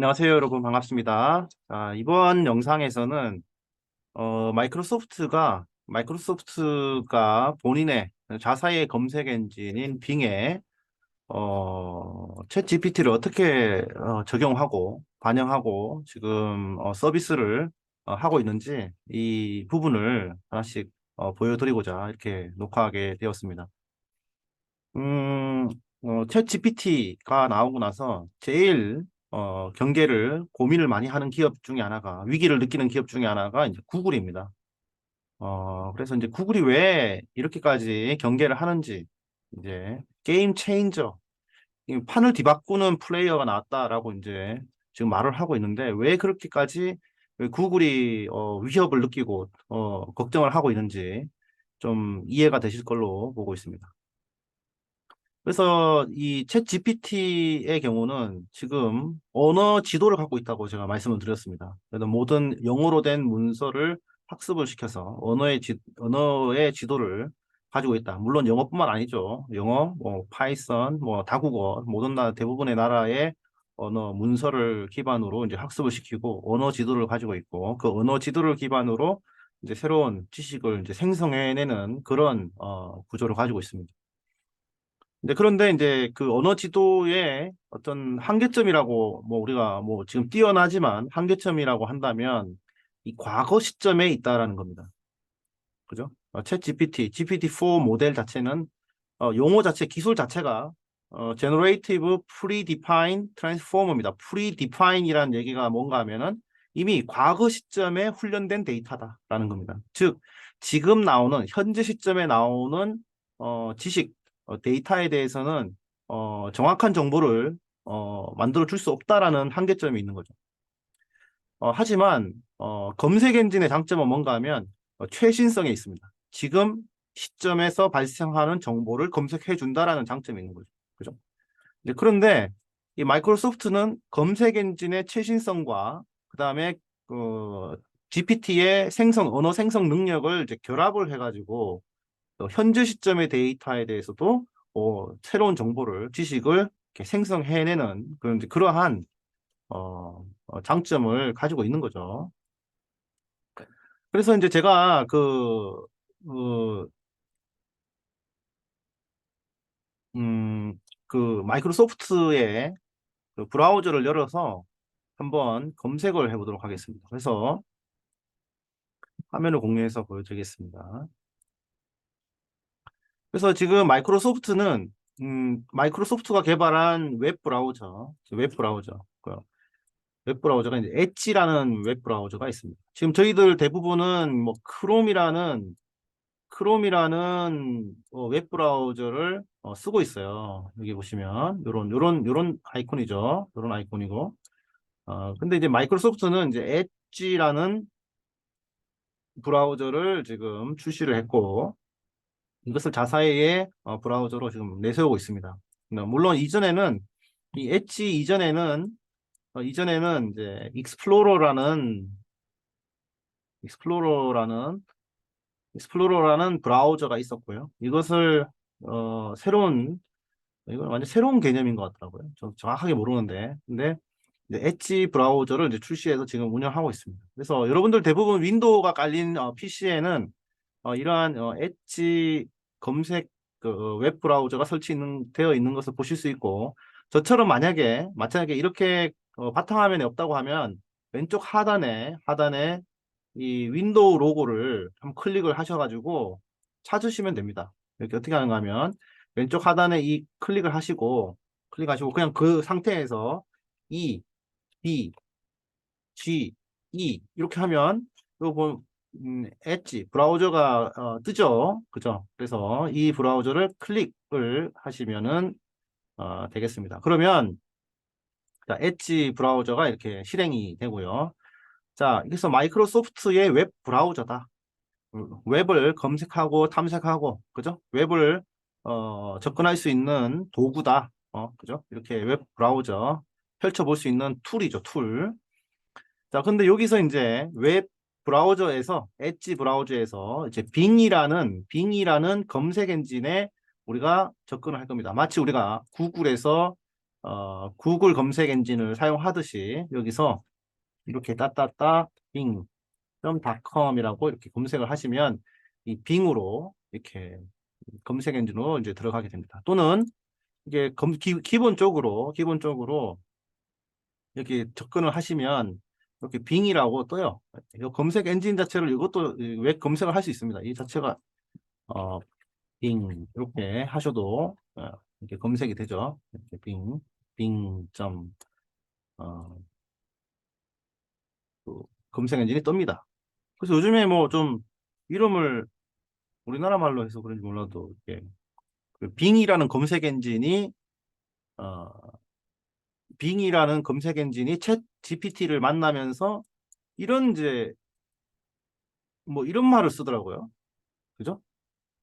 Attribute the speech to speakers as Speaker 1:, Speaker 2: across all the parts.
Speaker 1: 안녕하세요, 여러분. 반갑습니다. 자, 이번 영상에서는 어, 마이크로소프트가 마이크로소프트가 본인의 자사의 검색 엔진인 빙에 어, 챗 GPT를 어떻게 어, 적용하고 반영하고 지금 어, 서비스를 어, 하고 있는지 이 부분을 하나씩 어, 보여드리고자 이렇게 녹화하게 되었습니다. 음, 어, 챗 GPT가 나오고 나서 제일 어, 경계를 고민을 많이 하는 기업 중에 하나가 위기를 느끼는 기업 중에 하나가 이제 구글입니다. 어, 그래서 이제 구글이 왜 이렇게까지 경계를 하는지 이제 게임 체인저 이 판을 뒤바꾸는 플레이어가 나왔다라고 이제 지금 말을 하고 있는데 왜 그렇게까지 왜 구글이 어, 위협을 느끼고 어, 걱정을 하고 있는지 좀 이해가 되실 걸로 보고 있습니다. 그래서 이 챗 GPT의 경우는 지금 언어 지도를 갖고 있다고 제가 말씀을 드렸습니다. 그래서 모든 영어로 된 문서를 학습을 시켜서 언어의 지, 언어의 지도를 가지고 있다. 물론 영어뿐만 아니죠. 영어, 뭐 파이썬, 뭐 다국어 모든 나 대부분의 나라의 언어 문서를 기반으로 이제 학습을 시키고 언어 지도를 가지고 있고 그 언어 지도를 기반으로 이제 새로운 지식을 이제 생성해내는 그런 어, 구조를 가지고 있습니다. 네, 그런데 이제 그 언어 지도의 어떤 한계점이라고 뭐 우리가 뭐 지금 뛰어나지만 한계점이라고 한다면 이 과거 시점에 있다라는 겁니다. 그죠? 어, 챗 GPT, GPT-4 모델 자체는 어, 용어 자체, 기술 자체가 어, Generative Predefined Transformer입니다. Predefined이라는 얘기가 뭔가 하면은 이미 과거 시점에 훈련된 데이터다라는 겁니다. 즉, 지금 나오는 현재 시점에 나오는 어, 지식 어, 데이터에 대해서는 어, 정확한 정보를 어, 만들어 줄 수 없다라는 한계점이 있는 거죠. 어, 하지만 어, 검색 엔진의 장점은 뭔가 하면 어, 최신성에 있습니다. 지금 시점에서 발생하는 정보를 검색해 준다라는 장점이 있는 거죠. 그죠? 이제 그런데 이 마이크로소프트는 검색 엔진의 최신성과 그다음에 그 GPT의 생성 언어 생성 능력을 이제 결합을 해가지고 현재 시점의 데이터에 대해서도 어, 새로운 정보를 지식을 생성해내는 그런 그러한 어, 어, 장점을 가지고 있는 거죠. 그래서 이제 제가 그, 그, 음, 그 마이크로소프트의 그 브라우저를 열어서 한번 검색을 해보도록 하겠습니다. 그래서 화면을 공유해서 보여드리겠습니다. 그래서 지금 마이크로소프트는 음, 마이크로소프트가 개발한 웹 브라우저, 웹 브라우저, 그웹 브라우저가 이제 엣지라는 웹 브라우저가 있습니다. 지금 저희들 대부분은 뭐 크롬이라는 크롬이라는 어, 웹 브라우저를 어, 쓰고 있어요. 여기 보시면 요런 요런 요런 아이콘이죠. 요런 아이콘이고. 어, 근데 이제 마이크로소프트는 이제 엣지라는 브라우저를 지금 출시를 했고 이것을 자사의 어, 브라우저로 지금 내세우고 있습니다. 물론 이전에는 이 엣지 이전에는 어, 이전에는 이제 익스플로러라는 익스플로러라는 익스플로러라는 브라우저가 있었고요. 이것을 어, 새로운 이건 완전 새로운 개념인 것 같더라고요. 저 정확하게 모르는데 근데 엣지 브라우저를 이제 출시해서 지금 운영하고 있습니다. 그래서 여러분들 대부분 윈도우가 깔린 어, PC에는 어, 이러한 어, 엣지 검색 그웹 어, 브라우저가 설치 있는, 되어 있는 것을 보실 수 있고 저처럼 만약에 마찬가지게 이렇게 어, 바탕화면에 없다고 하면 왼쪽 하단에 하단에 이 윈도우 로고를 한번 클릭을 하셔가지고 찾으시면 됩니다. 이렇게 어떻게 하는가 하면 왼쪽 하단에 이 클릭을 하시고 클릭하시고 그냥 그 상태에서 E, B, G, E 이렇게 하면 이거 음, 엣지. 브라우저가 어, 뜨죠? 그죠? 그래서 이 브라우저를 클릭을 하시면은 어, 되겠습니다. 그러면 자 엣지 브라우저가 이렇게 실행이 되고요. 자 그래서 마이크로소프트의 웹 브라우저다. 음, 웹을 검색하고 탐색하고 그죠? 웹을 어, 접근할 수 있는 도구다. 어, 그죠? 이렇게 웹 브라우저 펼쳐볼 수 있는 툴이죠 툴. 자, 근데 여기서 이제 웹 브라우저에서 엣지 브라우저에서 이제 빙이라는 빙이라는 검색 엔진에 우리가 접근을 할 겁니다. 마치 우리가 구글에서 어, 구글 검색 엔진을 사용하듯이 여기서 이렇게 따따따 빙 .com이라고 이렇게 검색을 하시면 이 빙으로 이렇게 검색 엔진으로 이제 들어가게 됩니다. 또는 이게 검, 기, 기본적으로 기본적으로 이렇게 접근을 하시면 이렇게 빙이라고 떠요. 이 검색 엔진 자체를 이것도 왜 검색을 할 수 있습니다. 이 자체가 어, 빙 이렇게 하셔도 어, 이렇게 검색이 되죠. 이렇게 빙, 빙 점, 어, 그 검색 엔진이 뜹니다. 그래서 요즘에 뭐 좀 이름을 우리나라 말로 해서 그런지 몰라도 이렇게 그 빙이라는 검색 엔진이 어, 빙이라는 검색 엔진이 챗 GPT를 만나면서 이런 이제 뭐 이런 말을 쓰더라고요. 그죠?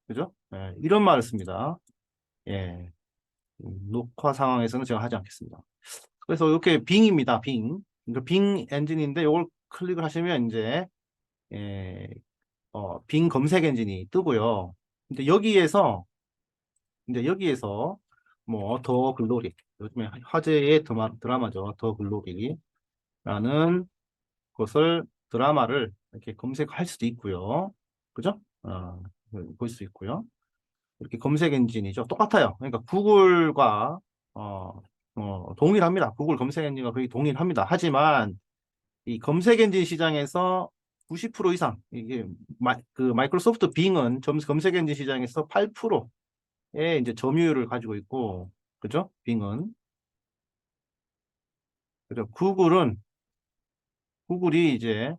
Speaker 1: 그죠? 예, 이런 말을 씁니다. 예. 음, 녹화 상황에서는 제가 하지 않겠습니다. 그래서 이렇게 빙입니다. 빙. 빙 엔진인데 이걸 클릭을 하시면 이제 예, 어, 빙 검색 엔진이 뜨고요. 근데 여기에서 이제 여기에서 뭐 더 글로리 요즘에 화제의 드마, 드라마죠. 더 글로리라는 것을 드라마를 이렇게 검색할 수도 있고요. 그죠? 어, 볼 수 있고요. 이렇게 검색 엔진이죠. 똑같아요. 그러니까 구글과 어, 어, 동일합니다. 구글 검색 엔진과 거의 동일합니다. 하지만 이 검색 엔진 시장에서 90% 이상 이게 마, 그 마이크로소프트 빙은 점, 검색 엔진 시장에서 8%의 이제 점유율을 가지고 있고 그죠? 빙은 그죠? 구글은 구글이 이제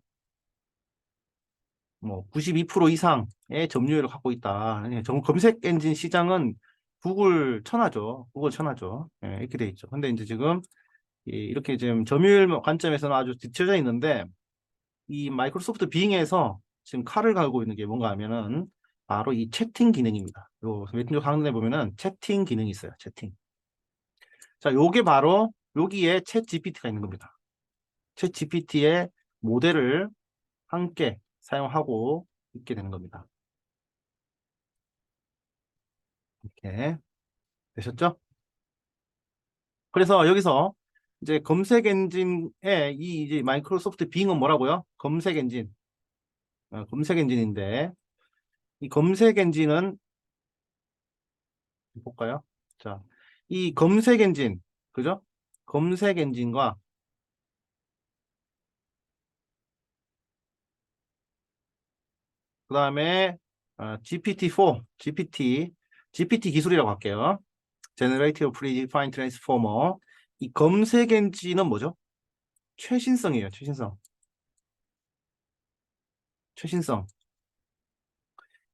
Speaker 1: 뭐 92% 이상의 점유율을 갖고 있다. 예, 정 검색 엔진 시장은 구글 천하죠. 구글 천하죠. 예, 이렇게 돼 있죠. 근데 이제 지금 이- 이렇게 지금 점유율 관점에서는 아주 뒤쳐져 있는데 이 마이크로소프트 빙에서 지금 칼을 갈고 있는 게 뭔가 하면은 바로 이 채팅 기능입니다. 요 왼쪽 상단에 보면은 채팅 기능이 있어요. 채팅. 자, 요게 바로 여기에 챗 GPT가 있는 겁니다. 챗 GPT의 모델을 함께 사용하고 있게 되는 겁니다. 이렇게 되셨죠? 그래서 여기서 이제 검색 엔진의 이 이제 마이크로소프트 빙은 뭐라고요? 검색 엔진. 어, 검색 엔진인데 이 검색 엔진은 볼까요? 자, 이 검색 엔진, 그죠? 검색 엔진과 그 다음에 GPT-4, GPT, GPT 기술이라고 할게요. Generative Predefined Transformer. 이 검색 엔진은 뭐죠? 최신성이에요. 최신성. 최신성.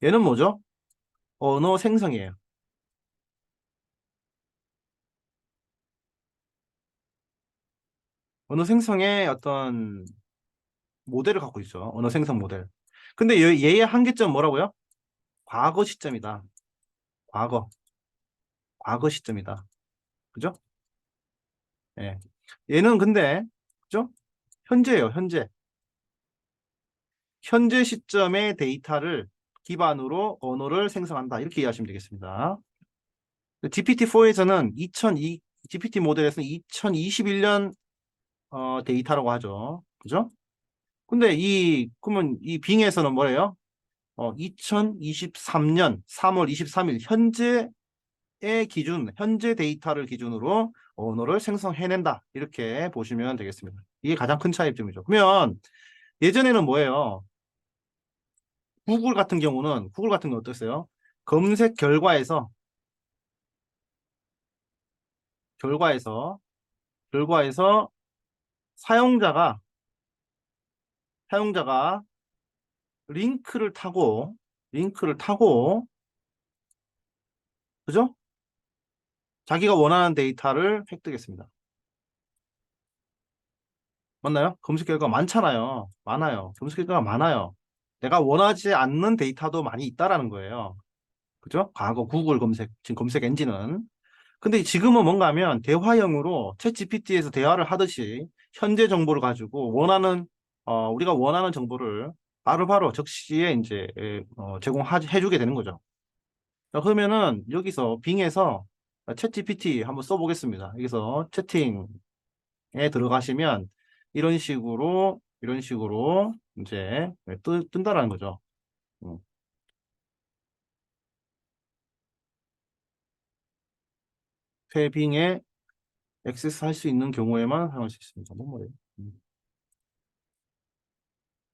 Speaker 1: 얘는 뭐죠? 언어 생성이에요. 언어 생성의 어떤 모델을 갖고 있죠. 언어 생성 모델. 근데 얘- 얘의 한계점 뭐라고요? 과거 시점이다. 과거. 과거 시점이다. 그죠? 예. 얘는 근데, 그죠? 현재예요, 현재. 현재 시점의 데이터를 기반으로 언어를 생성한다. 이렇게 이해하시면 되겠습니다. GPT-4에서는 2002, GPT 모델에서는 2021년 어, 데이터라고 하죠. 그죠? 근데 이, 그러면 이 빙에서는 뭐래요? 어, 2023년 3월 23일 현재의 기준, 현재 데이터를 기준으로 언어를 생성해낸다. 이렇게 보시면 되겠습니다. 이게 가장 큰 차이점이죠. 그러면 예전에는 뭐예요? 구글 같은 경우는, 구글 같은 경우 어땠어요? 검색 결과에서, 결과에서, 결과에서 사용자가, 사용자가 링크를 타고, 링크를 타고, 그죠? 자기가 원하는 데이터를 획득했습니다. 맞나요? 검색 결과가 많잖아요. 많아요. 검색 결과가 많아요. 내가 원하지 않는 데이터도 많이 있다라는 거예요. 그죠? 과거 구글 검색, 지금 검색 엔진은. 근데 지금은 뭔가 하면 대화형으로 챗 GPT에서 대화를 하듯이 현재 정보를 가지고 원하는, 어, 우리가 원하는 정보를 바로바로 적시에 이제, 에, 어, 제공해주게 되는 거죠. 자, 그러면은 여기서 빙에서 챗 GPT 한번 써보겠습니다. 여기서 채팅에 들어가시면 이런 식으로 이런 식으로 이제 뜨, 뜬다라는 거죠. 음. 패빙에 액세스 할 수 있는 경우에만 사용할 수 있습니다. 뭐 뭐래요? 음.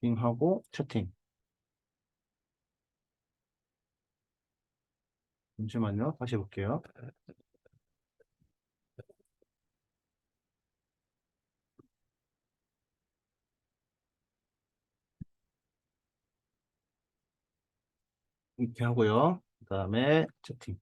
Speaker 1: 빙하고 채팅. 잠시만요. 다시 해볼게요. 이렇게 하고요. 그 다음에 채팅.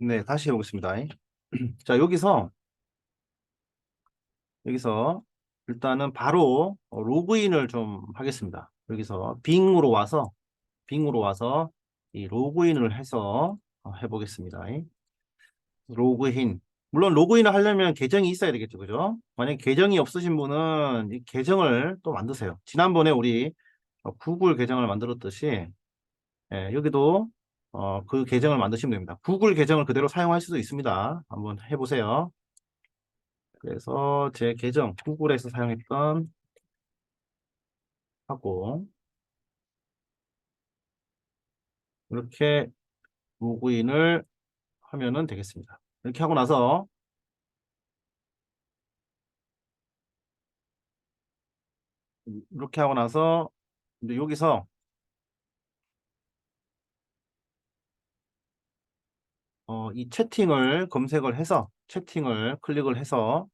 Speaker 1: 네, 다시 해보겠습니다. 자, 여기서, 여기서 일단은 바로 어, 로그인을 좀 하겠습니다. 여기서 빙으로 와서, 빙으로 와서 이 로그인을 해서 어, 해보겠습니다. 로그인. 물론 로그인을 하려면 계정이 있어야 되겠죠. 그죠? 만약 계정이 없으신 분은 이 계정을 또 만드세요. 지난번에 우리 어, 구글 계정을 만들었듯이 예, 여기도 어, 그 계정을 만드시면 됩니다. 구글 계정을 그대로 사용할 수도 있습니다. 한번 해보세요. 그래서 제 계정, 구글에서 사용했던 하고 이렇게 로그인을 하면은 되겠습니다. 이렇게 하고 나서 이렇게 하고 나서 이제 여기서 어, 이 채팅을 검색을 해서 채팅을 클릭을 해서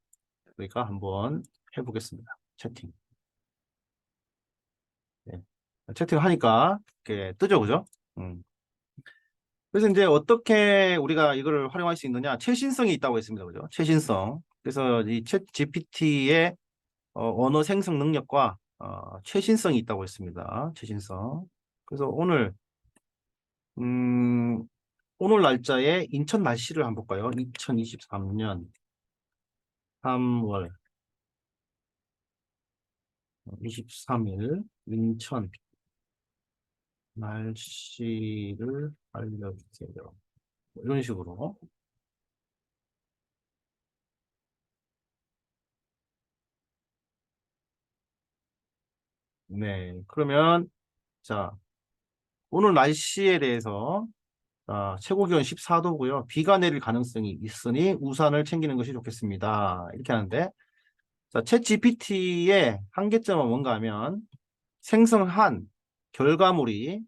Speaker 1: 우리가 한번 해보겠습니다. 채팅. 네. 채팅을 하니까 이렇게 뜨죠, 그죠? 음. 그래서 이제 어떻게 우리가 이걸 활용할 수 있느냐? 최신성이 있다고 했습니다, 그죠? 최신성. 그래서 이 챗 GPT의 어, 언어 생성 능력과 어, 최신성이 있다고 했습니다. 최신성. 그래서 오늘 음, 오늘 날짜에 인천 날씨를 한번 볼까요? 2023년 3월 23일 인천 날씨를 알려주세요. 뭐 이런 식으로 네 그러면 자 오늘 날씨에 대해서 아, 최고 기온 14도고요. 비가 내릴 가능성이 있으니 우산을 챙기는 것이 좋겠습니다. 이렇게 하는데 자, 챗 GPT의 한계점은 뭔가 하면 생성한 결과물이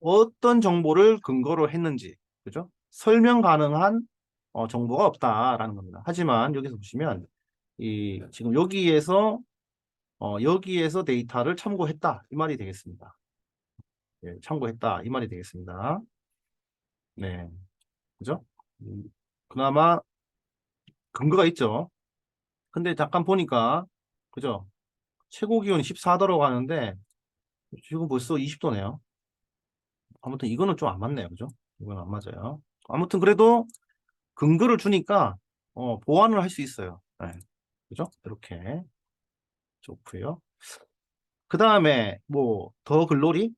Speaker 1: 어떤 정보를 근거로 했는지 그죠? 설명 가능한 어, 정보가 없다라는 겁니다. 하지만 여기서 보시면 이 지금 여기에서 어, 여기에서 데이터를 참고했다 이 말이 되겠습니다. 예, 참고했다 이 말이 되겠습니다. 네, 그죠? 음, 그나마 근거가 있죠. 근데 잠깐 보니까 그죠? 최고 기온이 14도라고 하는데 지금 벌써 20도네요. 아무튼 이거는 좀 안 맞네요. 그죠? 이건 안 맞아요. 아무튼 그래도 근거를 주니까 어, 보완을 할 수 있어요. 네. 그죠? 이렇게 좋고요. 그 다음에 뭐 더 글로리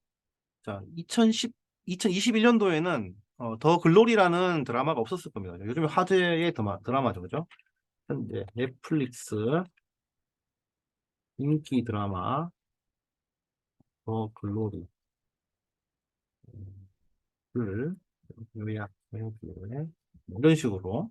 Speaker 1: 자 2010, 2021년도에는 어, 더 글로리라는 드라마가 없었을 겁니다. 요즘에 화제의 드마, 드라마죠. 그죠? 현재 넷플릭스 인기 드라마 더 글로리 를 요약해 뭐 이런 식으로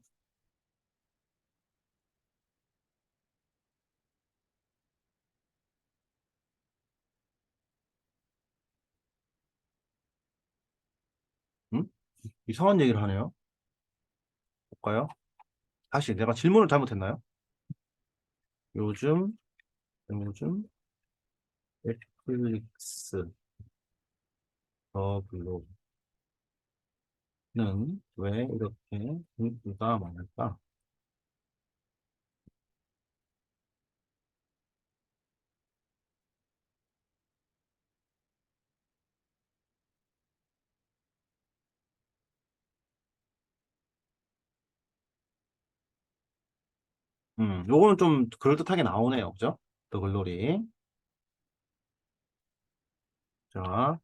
Speaker 1: 음? 이상한 얘기를 하네요. 볼까요? 다시 내가 질문을 잘못했나요? 요즘 요즘 넷플릭스 더 글로리 는 왜 이렇게 인기가 많을까? 음, 요거는 좀 그럴듯하게 나오네요. 그죠? 더 글로리. 자,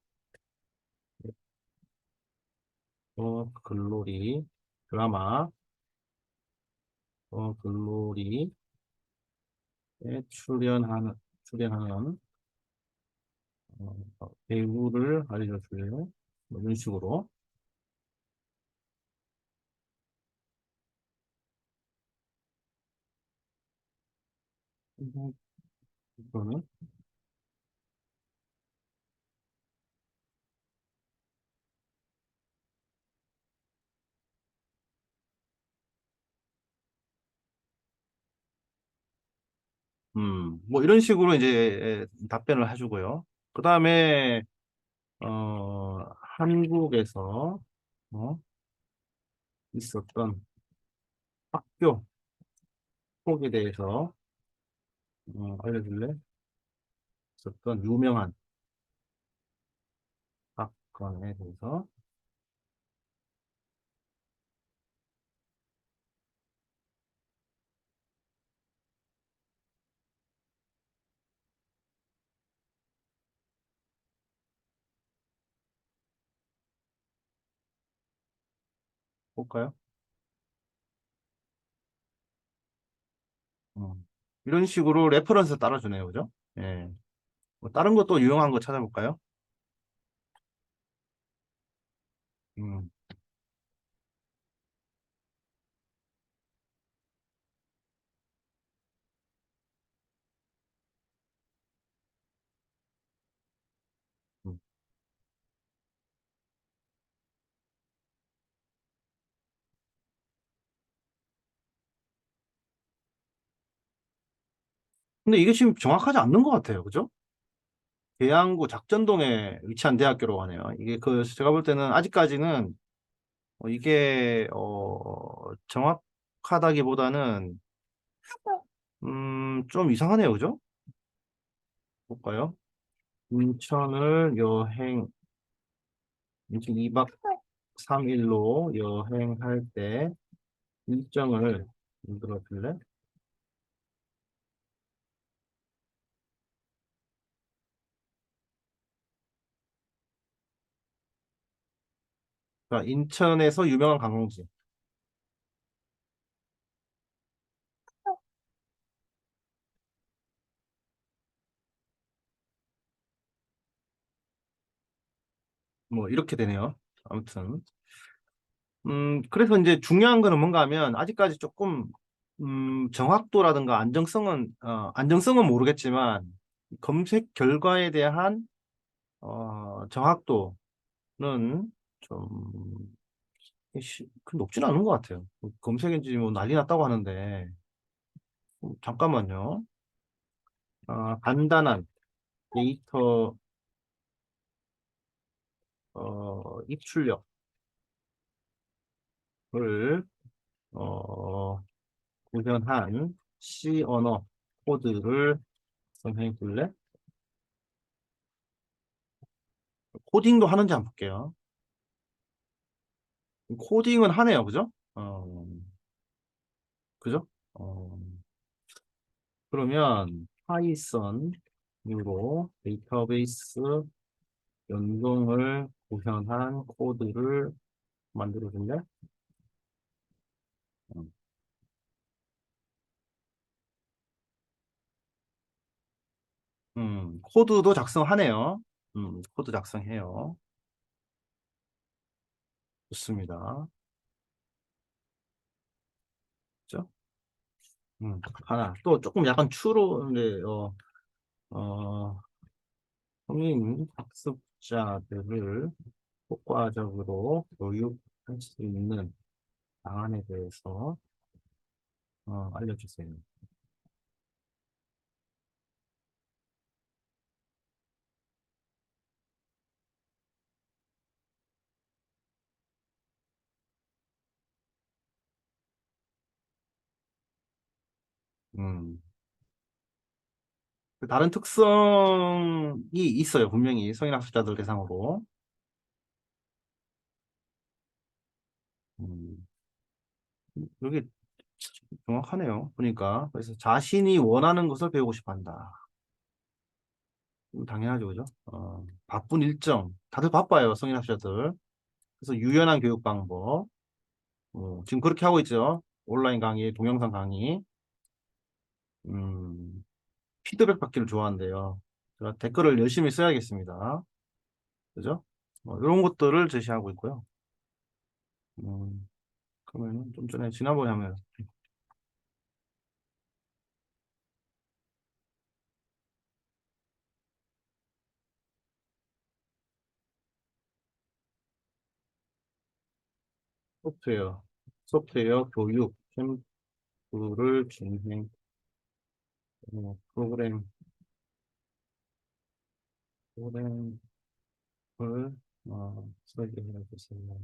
Speaker 1: 더 글로리 드라마 더 글로리에 출연하는 출연하는 어, 배우를 알려줄래요? 뭐 이런 식으로. 이거는 음, 뭐 이런 식으로 이제 답변을 해주고요. 그 다음에 어, 한국에서 어, 있었던 학교 폭에 대해서 어, 알려줄래? 있었던 유명한 사건에 대해서 볼까요? 어, 이런 식으로 레퍼런스 따라주네요, 그죠? 예. 뭐 다른 것도 유용한 거 찾아볼까요? 음, 음. 근데 이게 지금 정확하지 않는 것 같아요, 그죠? 계양구 작전동에 위치한 대학교라고 하네요. 이게 그 제가 볼 때는 아직까지는 어, 이게 어, 정확하다기보다는 음, 좀 이상하네요, 그죠? 볼까요? 인천을 여행 인천 2박 3일로 여행할 때 일정을 만들어 줄래? 자, 인천에서 유명한 관광지. 뭐 이렇게 되네요. 아무튼 음 그래서 이제 중요한 거는 뭔가 하면 아직까지 조금 음 정확도라든가 안정성은 어 안정성은 모르겠지만 검색 결과에 대한 어 정확도는 좀 시- 그 높진 않은 것 같아요. 검색인지 뭐 난리 났다고 하는데 음, 잠깐만요. 아, 간단한 데이터 어, 입출력을 어, 구현한 C 언어 코드를 선생님 볼래? 코딩도 하는지 한번 볼게요. 코딩은 하네요, 그죠? 어, 그죠? 어, 그러면 파이썬으로 데이터베이스 연동을 구현한 코드를 만들어 줄래? 음, 음, 코드도 작성하네요. 음, 코드 작성해요. 좋습니다. 그죠? 음, 하나. 또 조금 약간 추로인데, 어, 어, 성인 학습자들을 효과적으로 교육할 수 있는 방안에 대해서 어, 알려주세요. 음. 그 다른 특성이 있어요. 분명히 성인 학습자들 대상으로. 음. 여기 정확하네요. 보니까. 그래서 자신이 원하는 것을 배우고 싶어 한다. 당연하죠, 그죠? 어, 바쁜 일정. 다들 바빠요, 성인학자들. 그래서 유연한 교육 방법. 어, 지금 그렇게 하고 있죠. 온라인 강의, 동영상 강의. 음, 피드백 받기를 좋아한대요. 제가 댓글을 열심히 써야겠습니다. 그죠? 뭐 이런 것들을 제시하고 있고요. 음, 그러면 좀 전에 지난번에 하면 소프트웨어, 소프트웨어 교육 캠프를 진행, 어, 프로그램, 프로그램을, 어, 설계해 주세요.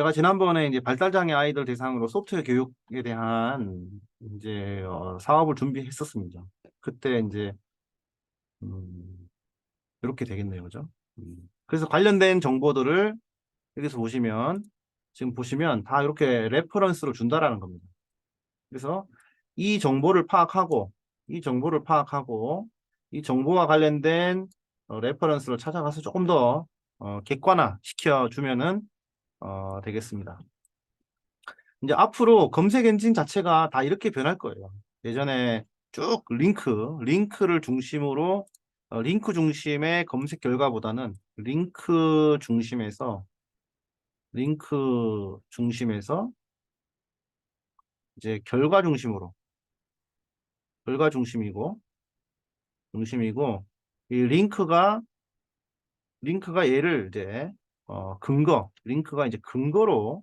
Speaker 1: 제가 지난번에 이제 발달장애 아이들 대상으로 소프트웨어 교육에 대한 이제 어, 사업을 준비했었습니다. 그때 이제 음, 이렇게 되겠네요, 그죠? 음. 그래서 관련된 정보들을 여기서 보시면 지금 보시면 다 이렇게 레퍼런스를 준다라는 겁니다. 그래서 이 정보를 파악하고 이 정보를 파악하고 이 정보와 관련된 어, 레퍼런스를 찾아가서 조금 더 어, 객관화 시켜주면은 어, 되겠습니다. 이제 앞으로 검색 엔진 자체가 다 이렇게 변할 거예요. 예전에 쭉 링크, 링크를 중심으로 어, 링크 중심의 검색 결과보다는 링크 중심에서 링크 중심에서 이제 결과 중심으로 결과 중심이고 중심이고 이 링크가 링크가 얘를 이제 어, 근거 링크가 이제 근거로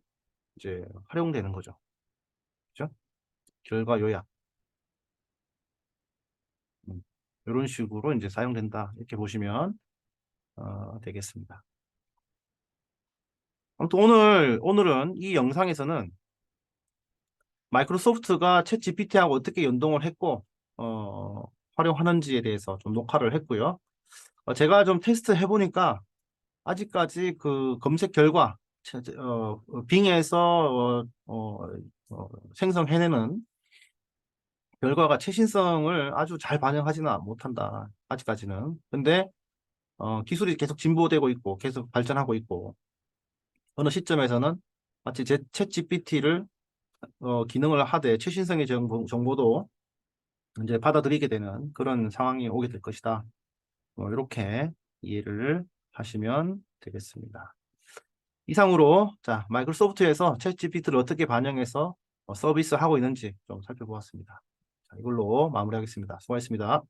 Speaker 1: 이제 활용되는 거죠. 그죠? 결과 요약 음, 이런 식으로 이제 사용된다 이렇게 보시면 어, 되겠습니다. 아무튼 오늘 오늘은 이 영상에서는 마이크로소프트가 챗 GPT하고 어떻게 연동을 했고 어, 활용하는지에 대해서 좀 녹화를 했고요. 어, 제가 좀 테스트 해보니까 아직까지 그 검색 결과 어, 빙에서 어, 어, 어, 생성해내는 결과가 최신성을 아주 잘 반영하지는 못한다. 아직까지는. 근데 어, 기술이 계속 진보되고 있고 계속 발전하고 있고 어느 시점에서는 마치 제, 챗 GPT를 어, 기능을 하되 최신성의 정보, 정보도 이제 받아들이게 되는 그런 상황이 오게 될 것이다. 뭐 이렇게 이해를 하시면 되겠습니다. 이상으로 자 마이크로소프트에서 챗 GPT를 어떻게 반영해서 어, 서비스하고 있는지 좀 살펴보았습니다. 자, 이걸로 마무리하겠습니다. 수고하셨습니다.